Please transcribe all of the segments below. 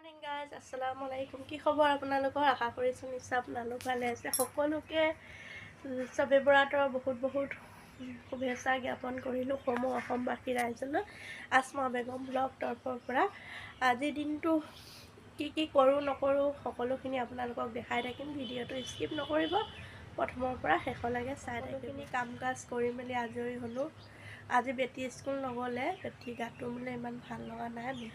Morning guys আসসালামু আলাইকুম কি খবৰ আপোনালোকৰ? আশা কৰিছোঁ নিশ্চয় আপোনালোক ভালে আছে। সকলোকে চবে বৰাতৰ বহুত বহুত শুভেচ্ছা জ্ঞাপন কৰিলোঁ সমূহ অসমবাসী ৰাইজলৈ আসমা বেগম ব্লগ তৰফৰ পৰা। আজিৰ দিনটো কি কি কৰোঁ নকৰোঁ সকলোখিনি আপোনালোকক দেখাই থাকিম। ভিডিঅ'টো স্কিপ নকৰিব। প্ৰথমৰ পৰা শেষলৈকে চাই থাকিখিনি কাম কাজ কৰি মেলি আজৰি হ'লোঁ। আজি বেটী স্কুল নগ'লে। বেটী গাটো মানে ইমান ভাল লগা নাই।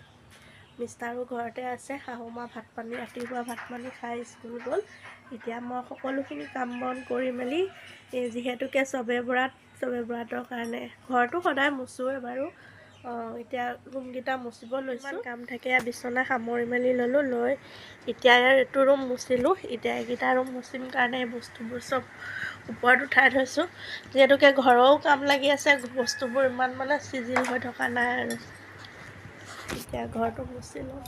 মিষ্টাৰো ঘৰতে আছে শাহু মা ভাত পানী ৰাতিপুৱা ভাত পানী খাই স্কুল গ'ল। এতিয়া মই সকলোখিনি কাম বন কৰি মেলি যিহেতুকে চবে বৰাত চবে বৰাতৰ কাৰণে। ঘৰটো সদায় মুচোৱে বাৰু। অঁ, এতিয়া ৰুমকেইটা মুচিব লৈছোঁ। কাম থাকে। বিচনা সামৰি মেলি ল'লোঁ লৈ এতিয়া এইটো ৰুম মুচিলোঁ। এতিয়া এইকেইটা ৰুম মুচিম কাৰণে এই বস্তুবোৰ চব ওপৰত উঠাই থৈছোঁ যিহেতুকে ঘৰৰো কাম লাগি আছে বস্তুবোৰ ইমান মানে চিজিল হৈ থকা নাই আৰু। এতিয়া ঘৰটো মুচি লওঁ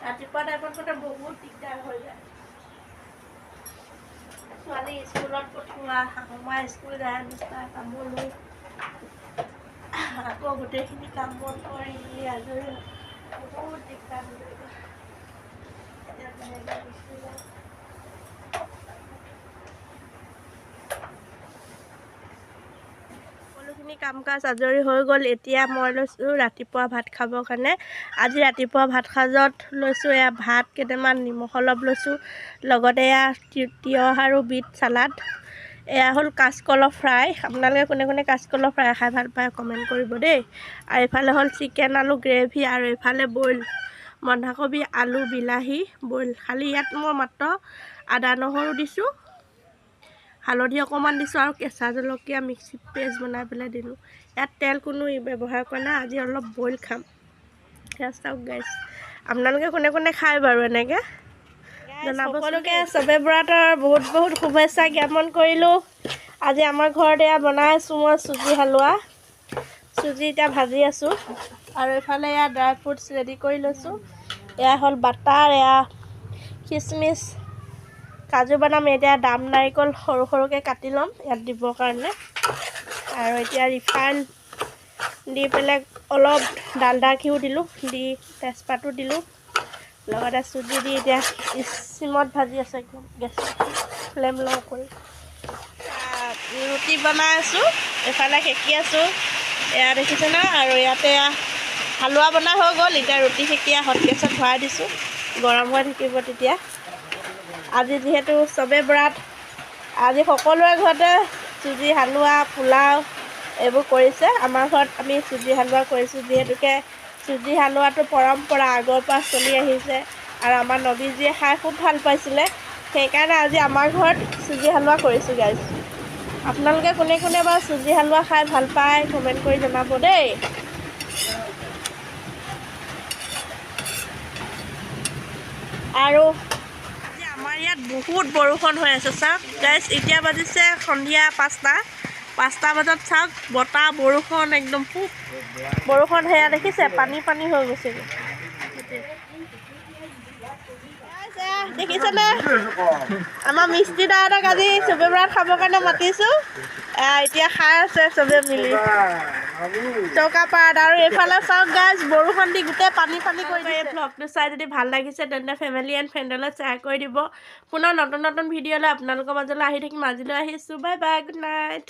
ৰাতিপুৱা টাইমত মানে বহুত দিগদাৰ হৈ যায় ছোৱালী স্কুলত পঠিওৱা শাহুমা স্কুল যায় নিচিনা কামলৈ আকৌ গোটেইখিনি কাম বন কৰি আজৰি বহুত দিগদাৰ হৈ যায় এতিয়া লাহেকৈ গুচি যাওঁ সকলোখিনি কাম কাজ আজৰি হৈ গ'ল এতিয়া মই লৈছোঁ ৰাতিপুৱা ভাত খাবৰ কাৰণে। আজি ৰাতিপুৱা ভাত সাজত লৈছোঁ এয়া ভাত কেইটামান নিমখ অলপ লৈছোঁ লগতে এয়া তিয়ঁহ আৰু বিট চালাড। এয়া হ'ল কাঁচকলৰ ফ্ৰাই। আপোনালোকে কোনে কোনে কাঁচকলৰ ফ্ৰাই খাই ভাল পায় কমেণ্ট কৰিব দেই। আৰু এইফালে হ'ল চিকেন আলু গ্ৰেভি আৰু এইফালে বইল। বন্ধাকবি আলু বিলাহী বইল। খালি ইয়াত মই মাত্ৰ আদা নহৰু দিছোঁ। হালধি অকণমান দিছোঁ আৰু কেঁচা জলকীয়া মিক্সিত পেষ্ট বনাই পেলাই দিলোঁ। ইয়াত তেল কোনো ব্যৱহাৰ কৰা নাই আজি অলপ বইল খাম। সেয়া চাওক গাইছ আপোনালোকে কোনে কোনে খায় বাৰু এনেকৈ? জনাব সকলোকে চবে বৰাতৰ বহুত বহুত শুভেচ্ছা জ্ঞাপন কৰিলোঁ। আজি আমাৰ ঘৰত এয়া বনাই আছোঁ মই চুজি হালোৱা। চুজি এতিয়া ভাজি আছোঁ। আৰু এইফালে এয়া ড্ৰাই ফ্ৰুটছ ৰেডি কৰি লৈছোঁ। এয়া হ'ল বাটাৰ এয়া খিচমিচ। কাজু বাদাম এতিয়া দাম নাৰিকল সৰু সৰুকৈ কাটি ল'ম ইয়াত দিবৰ কাৰণে। আৰু এতিয়া ৰিফাইন দি পেলাই অলপ ডালদা ঘিউ দিলোঁ দি তেজপাতো দিলোঁ। লগতে চুজি দি এতিয়া চিমত ভাজি আছে গেছত ফ্লেম ল' কৰি। ৰুটি বনাই আছোঁ এইফালে সেকি আছোঁ এয়া দেখিছে ন? আৰু ইয়াতে হালোৱা বনাই হৈ গ'ল এতিয়া ৰুটি সেকি হট গেছত ভৰাই দিছোঁ। গৰম হৈ থাকিব তেতিয়া। আজি যিহেতু চবে বৰাত আজি সকলোৰে ঘৰতে চুজি হালোৱা পোলাও এইবোৰ কৰিছে। আমাৰ ঘৰত আমি চুজি হালোৱা কৰিছোঁ যিহেতুকে চুজি হালোৱাটো পৰম্পৰা আগৰ পৰা চলি আহিছে। আৰু আমাৰ নবীজীয়ে খাই খুব ভাল পাইছিলে। সেইকাৰণে আজি আমাৰ ঘৰত চুজি হালোৱা কৰিছোঁ গাইজ আপোনালোকে কোনে কোনে বাৰু চুজি হালোৱা খাই ভাল পায় কমেণ্ট কৰি জনাব দেই। আৰু বহুত বৰষুণ হৈ আছে চাওক। গাইজ এতিয়া বাজিছে সন্ধিয়া পাঁচটা। পাঁচটা বজাত চাওক বতাহ বৰষুণ একদম খুব বৰষুণ সেয়া দেখিছে পানী পানী হৈ গৈছেগৈ। দেখিছেনে আমাৰ মিস্ত্ৰী দাহঁতক আজি চবে বৰাত খাবৰ কাৰণে মাতিছোঁ। এতিয়া খাই আছে চবে মিলি। চৌকা পাত আৰু এইফালে চাওক গাইজ বৰষুণ দি গোটেই পানী পানী কৰি এই ভ্লগটো চাই যদি ভাল লাগিছে তেন্তে ফেমিলি এণ্ড ফ্ৰেণ্ডলৈ শ্বেয়াৰ কৰি দিব। পুনৰ নতুন নতুন ভিডিঅ'লৈ আপোনালোকৰ মাজলৈ আহি থাকিম। আজিলৈ আহিছোঁ। Bye bye good night